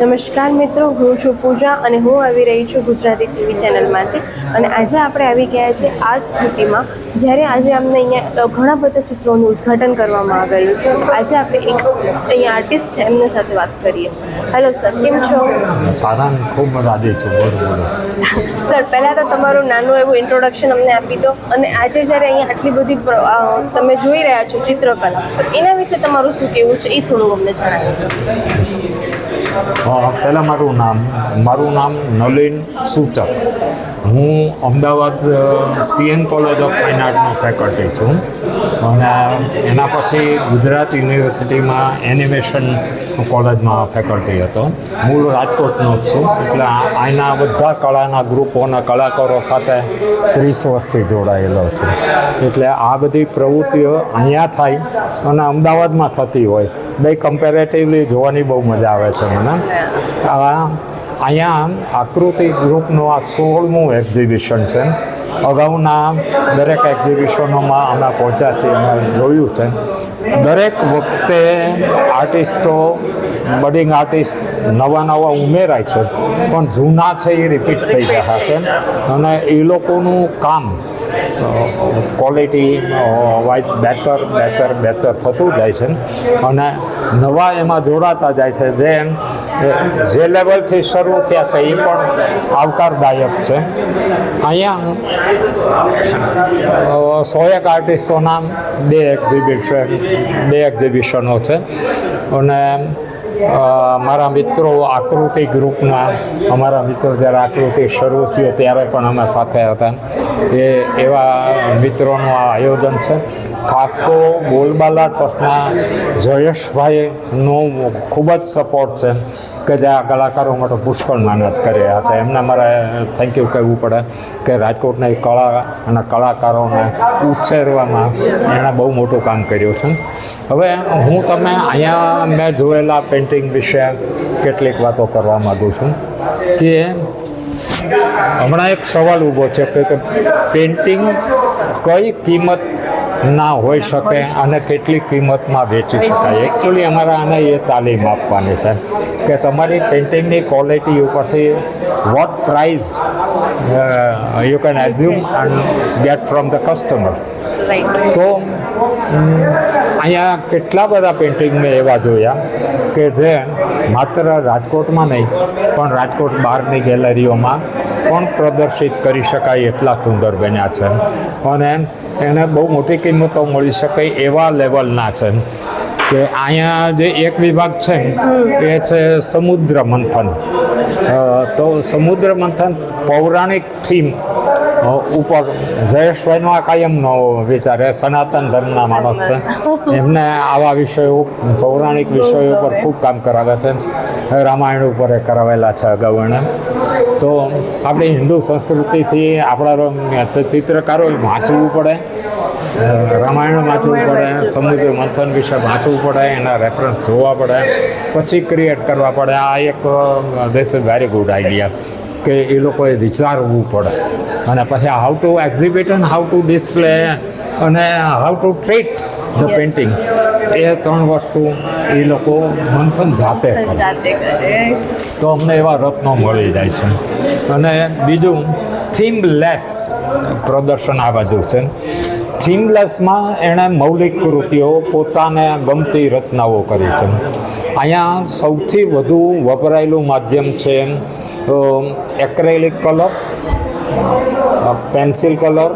નમસ્કાર મિત્રો હું છું પૂજા અને હું આવી રહી છું ગુજરાતી ટીવી ચેનલમાંથી. અને આજે આપણે આવી ગયા છે આર્ટ કૃતિમાં. જ્યારે આજે અમને અહીંયા ઘણા બધા ચિત્રોનું ઉદ્ઘાટન કરવામાં આવેલું છે. આજે આપણે એક અહીંયા આર્ટિસ્ટ છે એમની સાથે વાત કરીએ. હેલો સર કેમ છો? સારા ને ખૂબ રાધે છે. બોલો બોલો. સર પહેલાં તો તમારું નાનું એવું ઇન્ટ્રોડક્શન અમને આપી દો. અને આજે જ્યારે અહીંયા આટલી બધી તમે જોઈ રહ્યા છો ચિત્રકલા તો એના વિશે તમારું શું કહેવું છે? એ થોડું અમને જણાવી. દો પહેલાં મારું નામ મારું નામ નલિન સૂચક. હું Ahmedabad CN college of fine આર્ટનો faculty છું. અને એના પછી ગુજરાત યુનિવર્સિટીમાં એનિમેશન કોલેજમાં ફેકલ્ટી હતો. મૂળ રાજકોટનો જ છું. એટલે અહીંના બધા કળાના ગ્રુપોના કલાકારો સાથે ત્રીસ વર્ષથી જોડાયેલો છું. એટલે આ બધી પ્રવૃત્તિઓ અહીંયા થાય અને અમદાવાદમાં થતી હોય. બે કમ્પેરેટિવલી જોવાની બહુ મજા આવે છે મને. આ અહીંયા આકૃતિ ગ્રુપનું આ સોળમું એક્ઝિબિશન છે. અગાઉના દરેક એક્ઝિબિશનોમાં અમે પહોંચ્યા છીએ અમે જોયું છે. દરેક વખતે આર્ટિસ્ટો બડિંગ આર્ટિસ્ટ નવા નવા ઉમેરાય છે, પણ જૂના છે એ રિપીટ થઈ રહ્યા છે. અને એ લોકોનું કામ quality wise better better better થતું જાય છે. અને નવા એમાં જોડાતા જાય છે. જે જે લેવલથી શરૂ થયા છે, એ પણ આવકારદાયક છે. અહીંયા સોએક નામ બે એક્ઝિબિશન બે એક્ઝિબિશનો છે અને મારા મિત્રો આકૃતિ ગ્રુપના અમારા મિત્રો જ્યારે આકૃતિ શરૂ થયો ત્યારે પણ અમે સાથે હતા એ એવા મિત્રોનું આ આયોજન છે ખાસ તો બોલબાલા ટ્રસ્ટના જયેશભાઈનો ખૂબ જ સપોર્ટ છે કે જે આ કલાકારો માટે પુષ્કળ મહેનત કર્યા છે. એમને મારે થેન્ક યુ કહેવું પડે કે રાજકોટના કળા અને કલાકારોને ઉછેરવામાં એણે બહુ મોટું કામ કર્યું છે. હવે હું તમે અહીંયા મેં જોયેલા પેઇન્ટિંગ વિશે કેટલીક વાતો કરવા માગું છું કે હમણાં એક સવાલ ઊભો છે કે પેઇન્ટિંગ કઈ કિંમત ના હોઈ શકે અને કેટલી કિંમતમાં વેચી શકાય. એકચ્યુઅલી અમારે આને એ તાલીમ આપવાની છે કે તમારી પેઇન્ટિંગની ક્વોલિટી ઉપરથી what price you can assume and get from the customer તો અહીંયા કેટલા બધા પેઇન્ટિંગ મેં એવા જોયા કે જે માત્ર રાજકોટમાં નહીં પણ રાજકોટ બહારની ગેલેરીઓમાં પણ પ્રદર્શિત કરી શકાય એટલા સુંદર બન્યા છે. અને એને બહુ મોટી કિંમતો મળી શકે એવા લેવલના છે. કે અહીંયા જે એક વિભાગ છે, એ છે સમુદ્ર મંથન. તો સમુદ્ર મંથન પૌરાણિક થીમ ઉપર જયેશભાઈનો આ કાયમનો વિચાર એ સનાતન ધર્મના માણસ છે. એમને આવા વિષયો પૌરાણિક વિષયો ઉપર ખૂબ કામ કરાવે છે. રામાયણ ઉપર એ કરાવેલા છે અગાઉ એણે. તો આપણી હિન્દુ સંસ્કૃતિથી આપણા ચિત્રકારોએ વાંચવું પડે. રામાયણ વાંચવું પડે સમુદ્ર મંથન વિશે વાંચવું પડે એના રેફરન્સ જોવા પડે. પછી ક્રિએટ કરવા પડે. આ એક દેશ વેરી ગુડ આઈડિયા કે એ લોકોએ વિચારવું પડે. અને પછી how to exhibit and how to display અને how to treat the painting એ ત્રણ વસ્તુ એ લોકો મંથન જાતે કરે. તો અમને એવા રત્નો મળી જાય છે. અને બીજું થીમલેસ પ્રદર્શન આ બાજુ છે. થીમલેસમાં એણે મૌલિક કૃતિઓ પોતાને ગમતી રચનાઓ કરી છે. અહીંયા સૌથી વધુ વપરાયેલું માધ્યમ છે acrylic colour pencil colour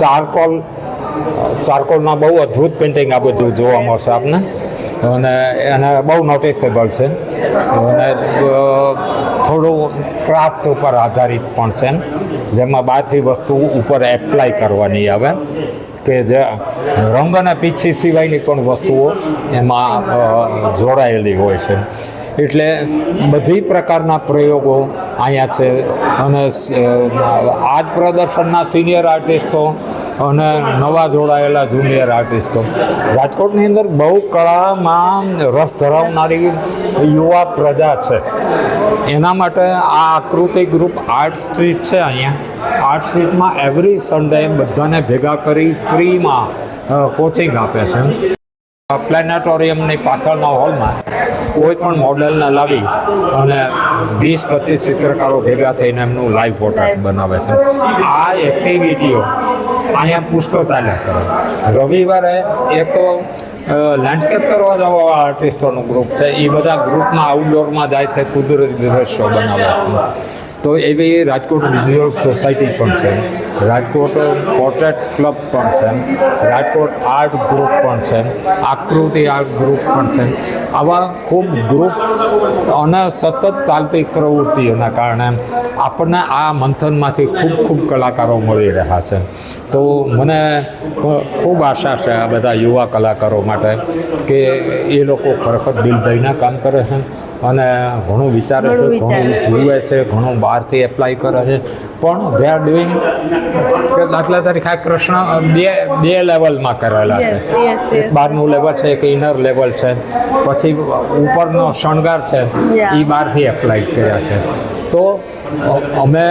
charcoal ચારકોલના બહુ અદ્ભુત પેઇન્ટિંગ આ બધું જોવા મળશે આપને. અને એને બહુ નોટિસેબલ છે. અને થોડું ક્રાફ્ટ ઉપર આધારિત પણ છે. જેમાં બહારથી વસ્તુ ઉપર એપ્લાય કરવાની આવે. કે જે રંગ અને પીછી સિવાયની પણ વસ્તુઓ એમાં જોડાયેલી હોય છે. એટલે બધી પ્રકારના પ્રયોગો અહીંયા છે. અને આ જ પ્રદર્શનના સિનિયર આર્ટિસ્ટો અને નવા જોડાયેલા જુનિયર આર્ટિસ્ટો રાજકોટની અંદર બહુ કળામાં રસ ધરાવનારી યુવા પ્રજા છે. એના માટે આ આકૃતિ ગ્રુપ આર્ટ સ્ટ્રીટ છે અહીંયા. આર્ટ સ્ટ્રીટમાં એવરી સન્ડે બધાને ભેગા કરી ફ્રીમાં કોચિંગ આપે છે. પ્લેનેટોરિયમની પાછળના હોલમાં કોઈ પણ મોડેલને લાવી અને વીસ, પચીસ ચિત્રકારો ભેગા થઈને એમનું લાઈવ પોર્ટ્રેટ બનાવે છે. આ એક્ટિવિટીઓ અહીંયા પુષ્કળ ચાલ્યા કરે. રવિવારે એક તો લેન્ડસ્કેપ કરવા જવા આર્ટિસ્ટોનું ગ્રુપ છે. એ બધા ગ્રુપમાં આઉટડોરમાં જાય છે, કુદરતી દ્રશ્યો બનાવે છે. તો એવી રાજકોટ વિઝ્યુઅલ સોસાયટી પણ છે. રાજકોટ પોર્ટ્રેટ ક્લબ પણ છે. રાજકોટ આર્ટ ગ્રુપ પણ છે. આકૃતિ આર્ટ ગ્રુપ પણ છે. આવા ખૂબ ગ્રુપ અને સતત ચાલતી પ્રવૃત્તિઓના કારણે આપણને આ મંથનમાંથી ખૂબ ખૂબ કલાકારો મળી રહ્યા છે. તો મને ખૂબ આશા છે આ બધા યુવા કલાકારો માટે કે એ લોકો ખરેખર દિલભાઈના કામ કરે છે. અને ઘણું વિચારે છે ઘણું જીવે છે. જુએ છે ઘણું બહારથી એપ્લાય કરે છે. પણ દે આર ડુઈંગ કે દાખલા તરીકે આ કૃષ્ણ બે બે લેવલમાં કરેલા છે. એક બહારનું લેવલ છે એક ઇનર લેવલ છે. પછી ઉપરનો શણગાર છે એ બહારથી એપ્લાય કર્યા છે. તો અમે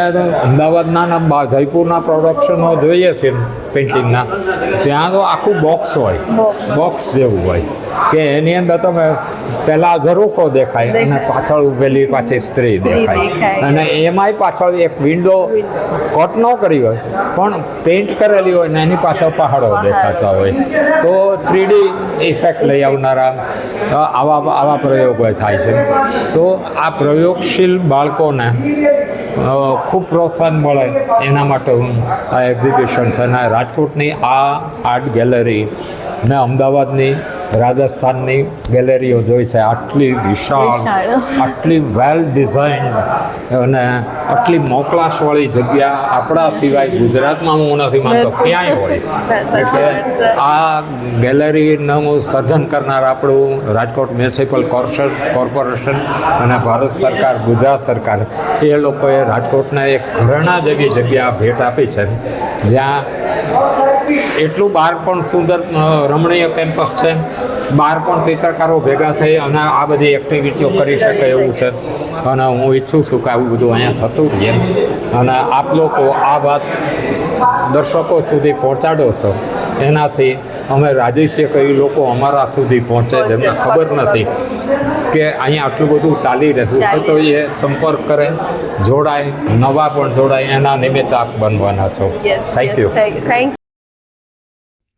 અમદાવાદના જયપુરના પ્રોડક્શનો જોઈએ છીએ પેઇન્ટિંગના ત્યાં તો આખું બોક્સ હોય. બોક્સ જેવું હોય. કે એની અંદર તમે પહેલા ઝરૂખો દેખાય અને પાછળ ઉભેલી પાછી સ્ત્રી દેખાય. અને એમાંય પાછળ એક વિન્ડો કટ ન કરી હોય પણ પેઇન્ટ કરેલી હોય ને એની પાછળ પહાડો દેખાતા હોય. તો થ્રીડી ઇફેક્ટ લઈ આવનારા આવા આવા પ્રયોગો થાય છે. તો આ પ્રયોગશીલ બાળકોને ખૂબ પ્રોત્સાહન મળે. એના માટે હું આ એક્ઝિબિશન છે અને રાજકોટની આ આર્ટ ગેલેરી મેં અમદાવાદની રાજસ્થાનની ગેલેરીઓ જોઈ છે આટલી વિશાળ. આટલી વેલ ડિઝાઇન અને આટલી મોકલાશવાળી જગ્યા આપણા સિવાય ગુજરાતમાં હું નથી માનતો. ક્યાંય હોય. એટલે આ ગેલેરીનું સર્જન કરનાર આપણું રાજકોટ મ્યુનિસિપલ કોર્પોરેશન અને ભારત સરકાર ગુજરાત સરકાર એ લોકોએ રાજકોટને એક ઘરેણા જેવી જગ્યા ભેટ આપી છે જ્યાં એટલું બહાર પણ સુંદર રમણીય કેમ્પસ છે. બહાર પણ ચિત્રકારો ભેગા થઈ અને આ બધી એક્ટિવિટીઓ કરી શકે એવું છે. અને હું ઈચ્છું છું કે આવું બધું અહીંયા થતું રહે. અને આપ લોકો આ વાત દર્શકો સુધી પહોંચાડો છો. એનાથી અમે રાજી છીએ કે એ લોકો અમારા સુધી પહોંચે જેમને ખબર નથી કે અહીંયા આટલું બધું ચાલી રહ્યું છે તો એ સંપર્ક કરે જોડાય નવા પણ જોડાય એના નિમિત્ત આપ બનવાના છો. Thank you thank